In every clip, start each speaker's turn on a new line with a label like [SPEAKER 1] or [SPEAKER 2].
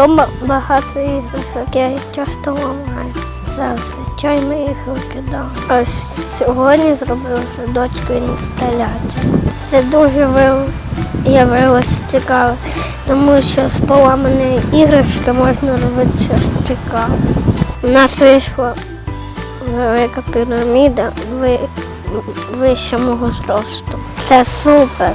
[SPEAKER 1] Дома багато іграшок, я їх часто ламаю. Зазвичай ми їх викидаємо. А сьогодні зробила садочку інсталяцію. Це дуже виявилося цікаво, тому що з поламаної іграшки можна робити щось цікаве. У нас вийшла велика піраміда ви- вище зросту. Це супер.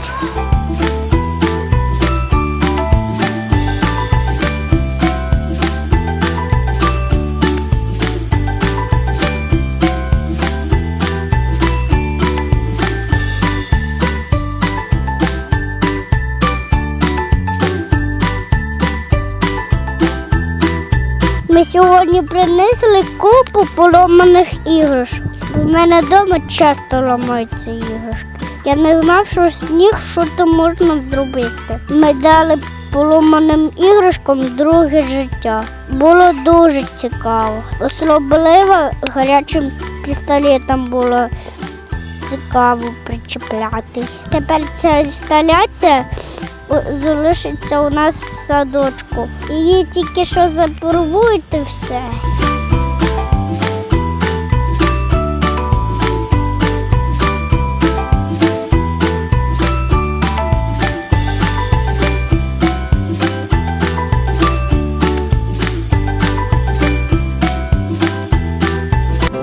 [SPEAKER 1] Сьогодні принесли купу поломаних іграшок. У мене вдома часто ламаються іграшки. Я не знав, що них що то можна зробити. Ми дали поломаним іграшкам друге життя. Було дуже цікаво. Особливо гарячим пістолетом було цікаво причепляти. Тепер ця інсталяція залишиться у нас в садочку. Її тільки що запорвують і все.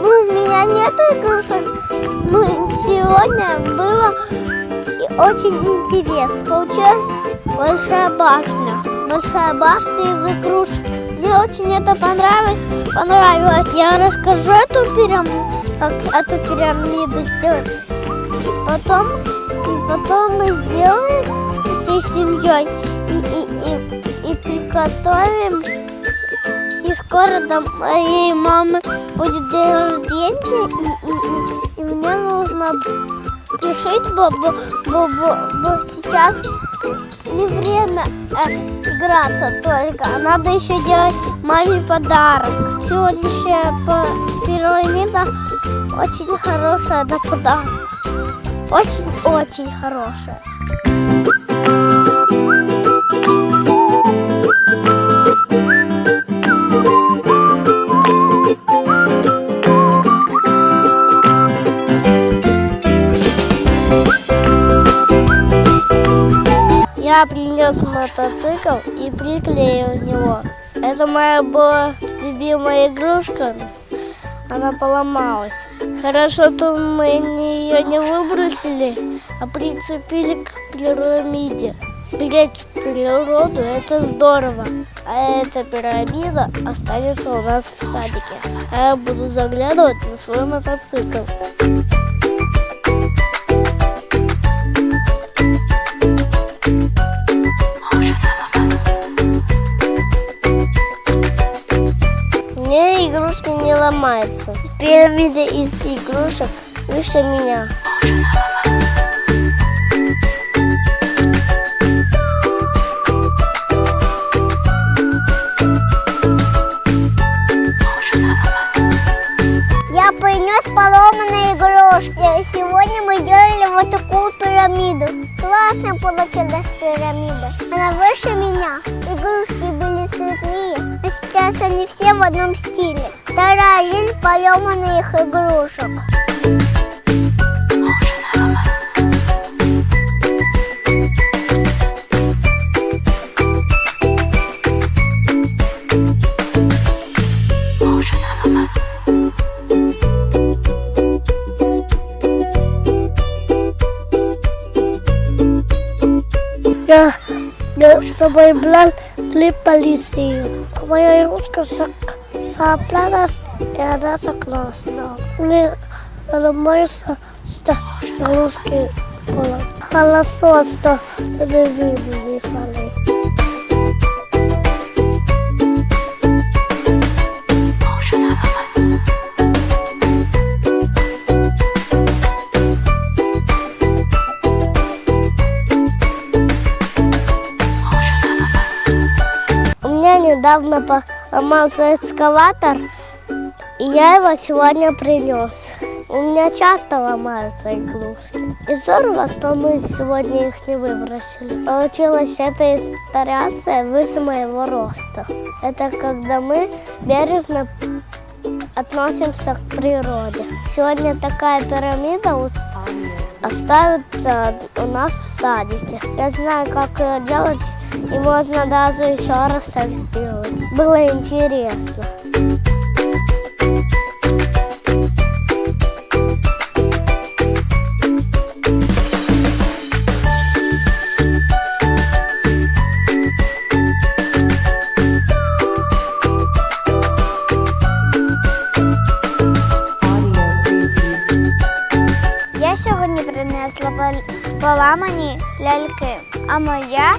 [SPEAKER 1] Ну, нету игрушек. Сегодня было очень интересно. Получилась большая башня. Большая башня из игрушек. Мне очень это понравилось. Понравилось. Я расскажу эту пирамиду, как эту пирамиду сделать. И потом, и потом мы сделаем всей семьей и, и, и, и приготовим. И скоро до моей мамы будет день рождения, и, и, и, нужно спешить, бо, бо, бо, бо, бо сейчас не время э, играться только, а надо еще делать маме подарок. Сегодняшняя по- пирамида очень хорошая на подарок. Очень-очень хорошая. Мотоцикл и приклеил него. Это моя была любимая игрушка. Она поломалась. Хорошо, то мы ее не выбросили, а прицепили к пирамиде. Беречь природу – это здорово. А эта пирамида останется у нас в садике. А я буду заглядывать на свой мотоцикл. Не ломаются. Пирамида из игрушек выше меня. Я принес поломанные игрушки. Сегодня мы делали вот такую пирамиду. Классная получилась пирамида. Она выше меня. Игрушки были цветные. Сейчас они все в одном стиле. Вторая жизнь поломанных игрушек. Я собой брал три полиции. Моя игрушка sa, sa planas и она согласна. Мне нравится, что русский было. Хорошо, что не выбрали. Недавно поломался экскаватор, и я его сегодня принес. У меня часто ломаются игрушки. И здорово, что мы сегодня их не выбросили. Получилась эта инсталляция выше моего роста. Это когда мы бережно относимся к природе. Сегодня такая пирамида у- оставится у нас в садике. Я знаю, как ее делать, и можно даже еще раз так сделать. Было интересно.
[SPEAKER 2] Я сьогодні принесла пол- поламані ляльки, а моя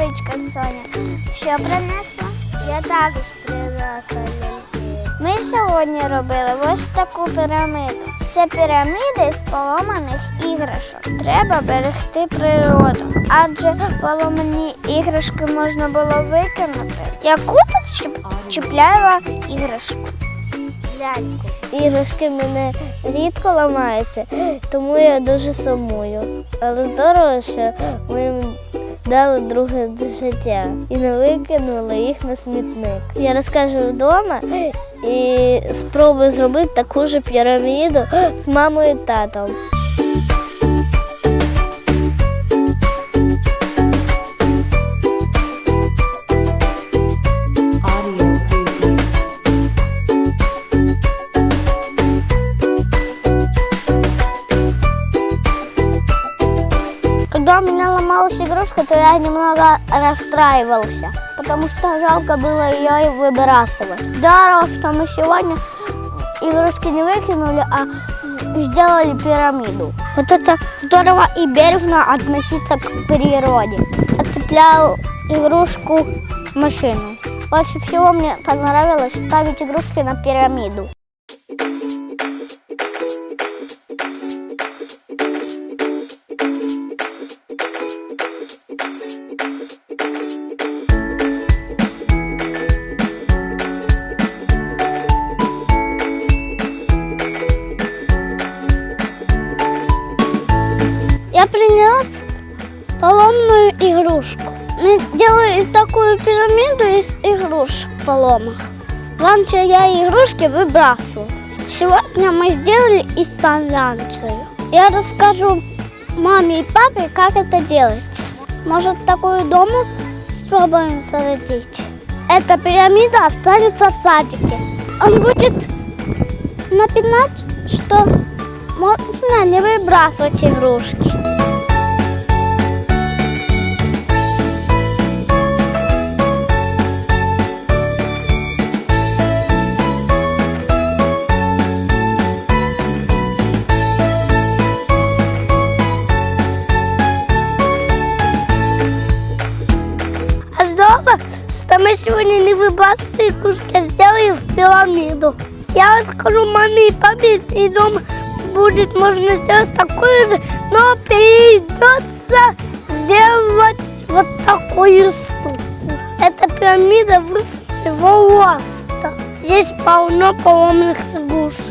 [SPEAKER 2] сестричка Соня що принесла?
[SPEAKER 1] Я також принесла ляльки.
[SPEAKER 2] Ми сьогодні робили ось таку піраміду. Це піраміди з поломаних іграшок. Треба берегти природу, адже поломані іграшки можна було викинути. Яку тут чіп- чіпляла іграшку?
[SPEAKER 1] Ляльку. Іграшки мене рідко ламаються, тому я дуже сумую. Але здорово, що ми дали друге життя і не викинули їх на смітник. Я розкажу вдома і спробую зробити таку ж піраміду з мамою і татом. Я немного расстраивался, потому что жалко было ее выбрасывать. Здорово, что мы сегодня игрушки не выкинули, а сделали пирамиду. Вот это здорово и бережно относиться к природе. Отцеплял игрушку машину. Больше всего мне понравилось ставить игрушки на пирамиду. Принес поломную игрушку. Мы делали такую пирамиду из игрушек поломок. Раньше я игрушки выбрасывал. Сегодня мы сделали инсталляцию. Я расскажу маме и папе, как это делать. Может, такую дома спробуем соорудить. Эта пирамида останется в садике. Он будет напоминать, что можно не выбрасывать игрушки. Сегодня не выбрасывали игрушки, а сделали в пирамиду. Я расскажу маме и папе, и дома будет можно сделать такое же, но придется сделать вот такую штуку. Это пирамида выше его роста. Здесь полно поломанных игрушек.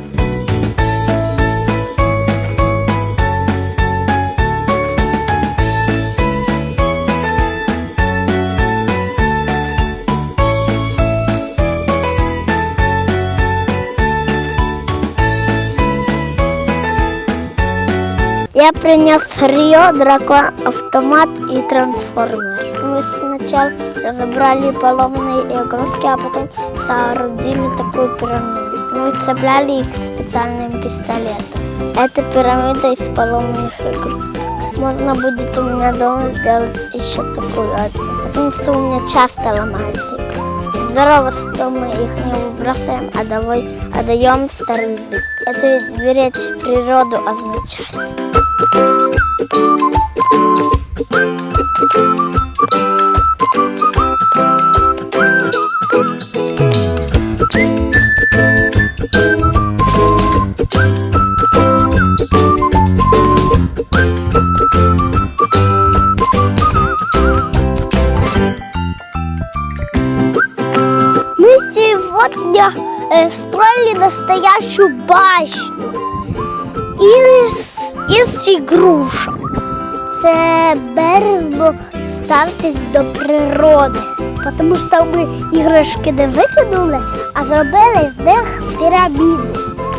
[SPEAKER 1] Я принес Рио, дракон, автомат и трансформер. Мы сначала разобрали поломанные игрушки, а потом соорудили такую пирамиду. Мы цепляли их специальным пистолетом. Это пирамида из поломанных игрушек. Можно будет у меня дома сделать еще такую одну, потому что у меня часто ломаются игрушки. Здорово, что мы их не выбрасываем, а, давай, а даем старую жизнь. Это ведь беречь природу означает. Э, башню. Берез із ігрушок. Це бережно ставитись до природи. Тому що ми іграшки не викинули, а зробили з них піраміду.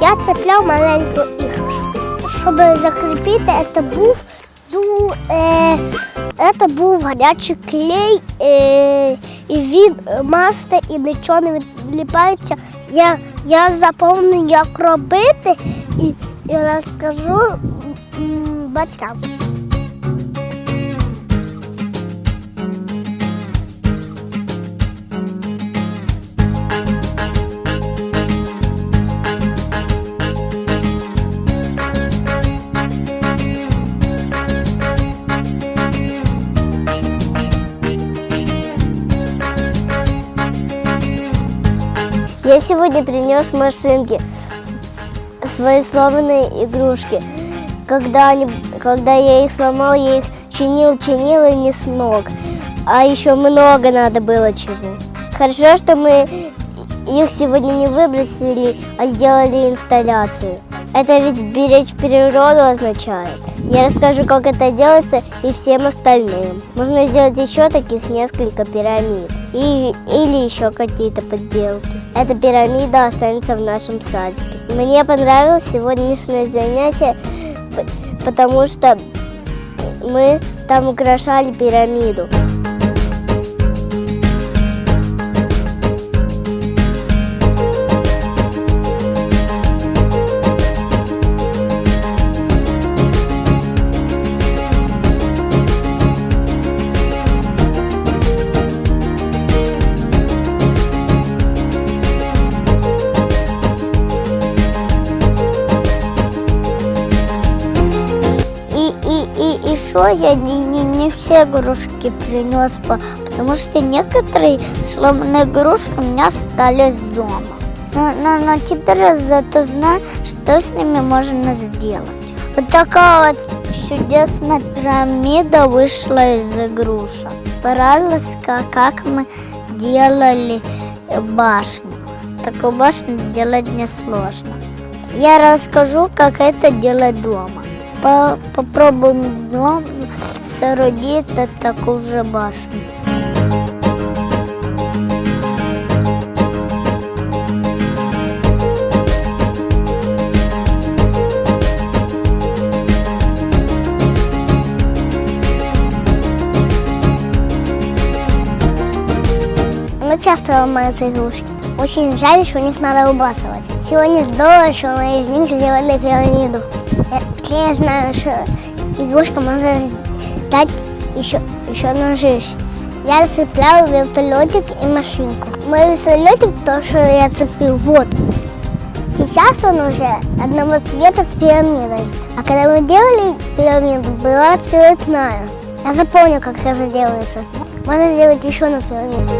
[SPEAKER 1] Я цепляв маленьку іграшку. Щоб закріпити, це був, ну, е, це був гарячий клей, е, і він масте і нічого не відліпається. Я, я запомню, як робити, і, розкажу батькам. Я сегодня принес машинки, свои сломанные игрушки. Когда, они, когда я их сломал, я их чинил, чинил и не смог. А еще много надо было чего. Хорошо, что мы их сегодня не выбросили, а сделали инсталляцию. Это ведь беречь природу означает. Я расскажу, как это делается и всем остальным. Можно сделать еще таких несколько пирамид. И, или еще какие-то подделки. Эта пирамида останется в нашем садике. Мне понравилось сегодняшнее занятие, потому что мы там украшали пирамиду. Еще я не, не, не все игрушки принес, по- потому что некоторые сломанные игрушки у меня остались дома. Но, но, но теперь зато знаю, что с ними можно сделать. Вот такая вот чудесная пирамида вышла из игрушек. Понравилось, как, как мы делали башню. Такую башню делать несложно. Я расскажу, как это делать дома. По- попробуем дома соорудить такую же башню. Мы часто ломаются игрушки. Очень жаль, что их надо выбрасывать. Сегодня здорово, что мы из них сделали пирамиду. Я, я знаю, что игрушка можно дать еще, еще одну жизнь. Я цепляю вертолетик и машинку. Мой вертолетик, то, что я цепил, вот. Сейчас он уже одного цвета с пирамидой. А когда мы делали пирамиду, была цветная. Я запомню, как это делается. Можно сделать еще одну пирамиду.